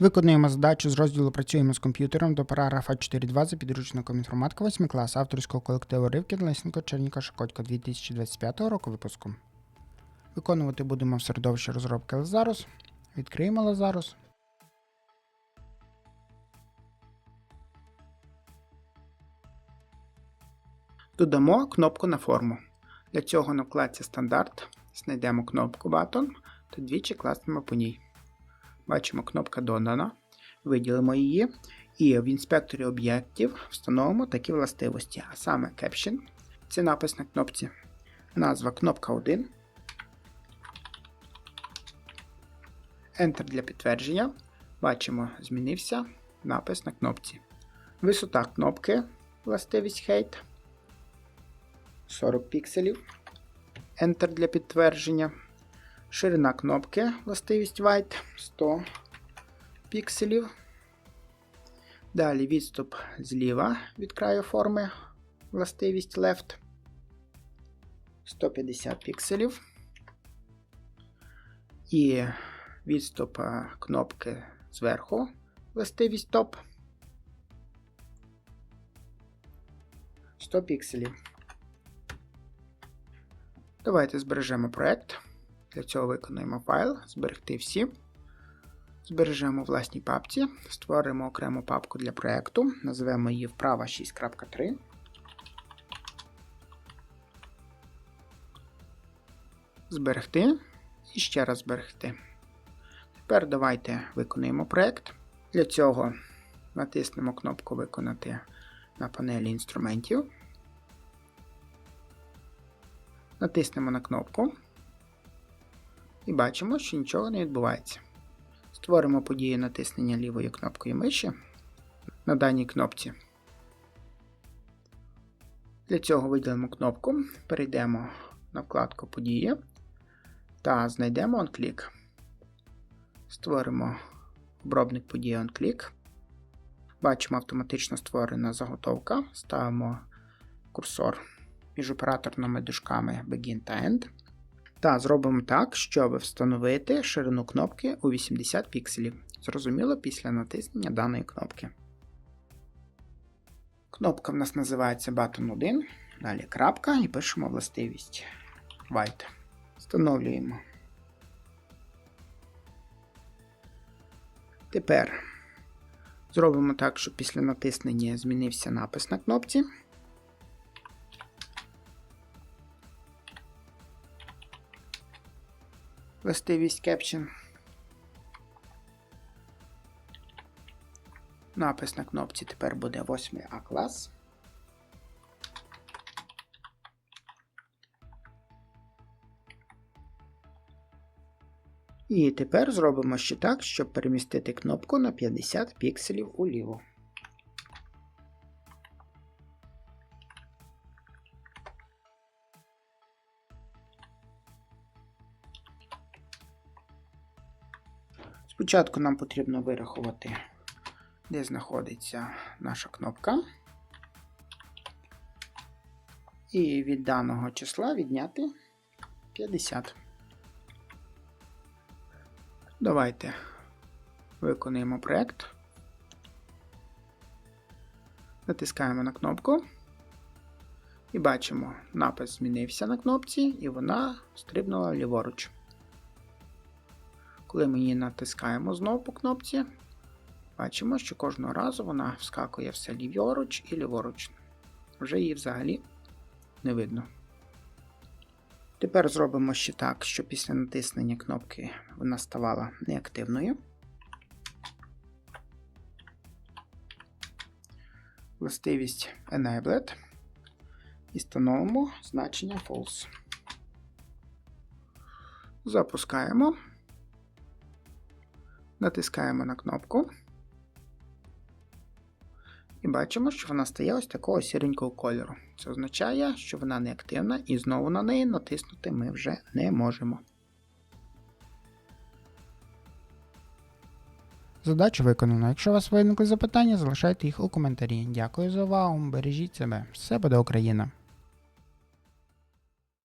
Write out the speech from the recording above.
Виконуємо задачу з розділу Працюємо з комп'ютером до параграфа 4.2 за підручником інформатика 8 клас авторського колективу Ривкін Лесенко Черніка Шакотько 2025 року випуску. Виконувати будемо в середовищі розробки Lazarus. Відкриємо Lazarus. Додамо кнопку на форму. Для цього на вкладці Стандарт знайдемо кнопку Button та двічі класнемо по ній. Бачимо, кнопка додана. Виділимо її. І в інспекторі об'єктів встановимо такі властивості, а саме Caption. Це напис на кнопці. Назва кнопка 1. Enter для підтвердження. Бачимо, змінився напис на кнопці. Висота кнопки, властивість Height 40 пікселів. Enter для підтвердження. Ширина кнопки, властивість White 100 пікселів. Далі відступ зліва від краю форми, властивість Left 150 пікселів. І відступ е, кнопки зверху, властивість Top 100 пікселів. Давайте збережемо проект. Для цього виконуємо файл, зберегти всі. Збережемо власній папці, створимо окрему папку для проєкту, назвемо її вправа 6.3. Зберегти і ще раз зберегти. Тепер давайте виконуємо проєкт. Для цього натиснемо кнопку Виконати на панелі інструментів. Натиснемо на кнопку і бачимо, що нічого не відбувається. Створимо подію натиснення лівою кнопкою миші на даній кнопці. Для цього виділимо кнопку, перейдемо на вкладку Події та знайдемо OnClick. Створимо обробник події OnClick. Бачимо автоматично створена заготовка. Ставимо курсор між операторними дужками Begin та End. Та зробимо так, щоб встановити ширину кнопки у 80 пікселів. Зрозуміло після натиснення даної кнопки. Кнопка в нас називається Button 1. Далі крапка і пишемо властивість White. Встановлюємо. Тепер зробимо так, щоб після натиснення змінився напис на кнопці. Властивість Caption. Напис на кнопці тепер буде 8 А клас. І тепер зробимо ще так, щоб перемістити кнопку на 50 пікселів уліво. Спочатку нам потрібно вирахувати, де знаходиться наша кнопка. І від даного числа відняти 50. Давайте виконуємо проєкт. Натискаємо на кнопку. І бачимо, напис змінився на кнопці, і вона стрибнула ліворуч. Коли ми її натискаємо знову по кнопці, бачимо, що кожного разу вона вскакує все ліворуч і ліворуч. Вже її взагалі не видно. Тепер зробимо ще так, щоб після натиснення кнопки вона ставала неактивною. Властивість Enabled і встановимо значення False. Запускаємо. Натискаємо на кнопку. І бачимо, що вона стає ось такого сіренького кольору. Це означає, що вона неактивна і знову на неї натиснути ми вже не можемо. Задача виконана. Якщо у вас виникли запитання, залишайте їх у коментарі. Дякую за увагу. Бережіть себе. Все буде Україна!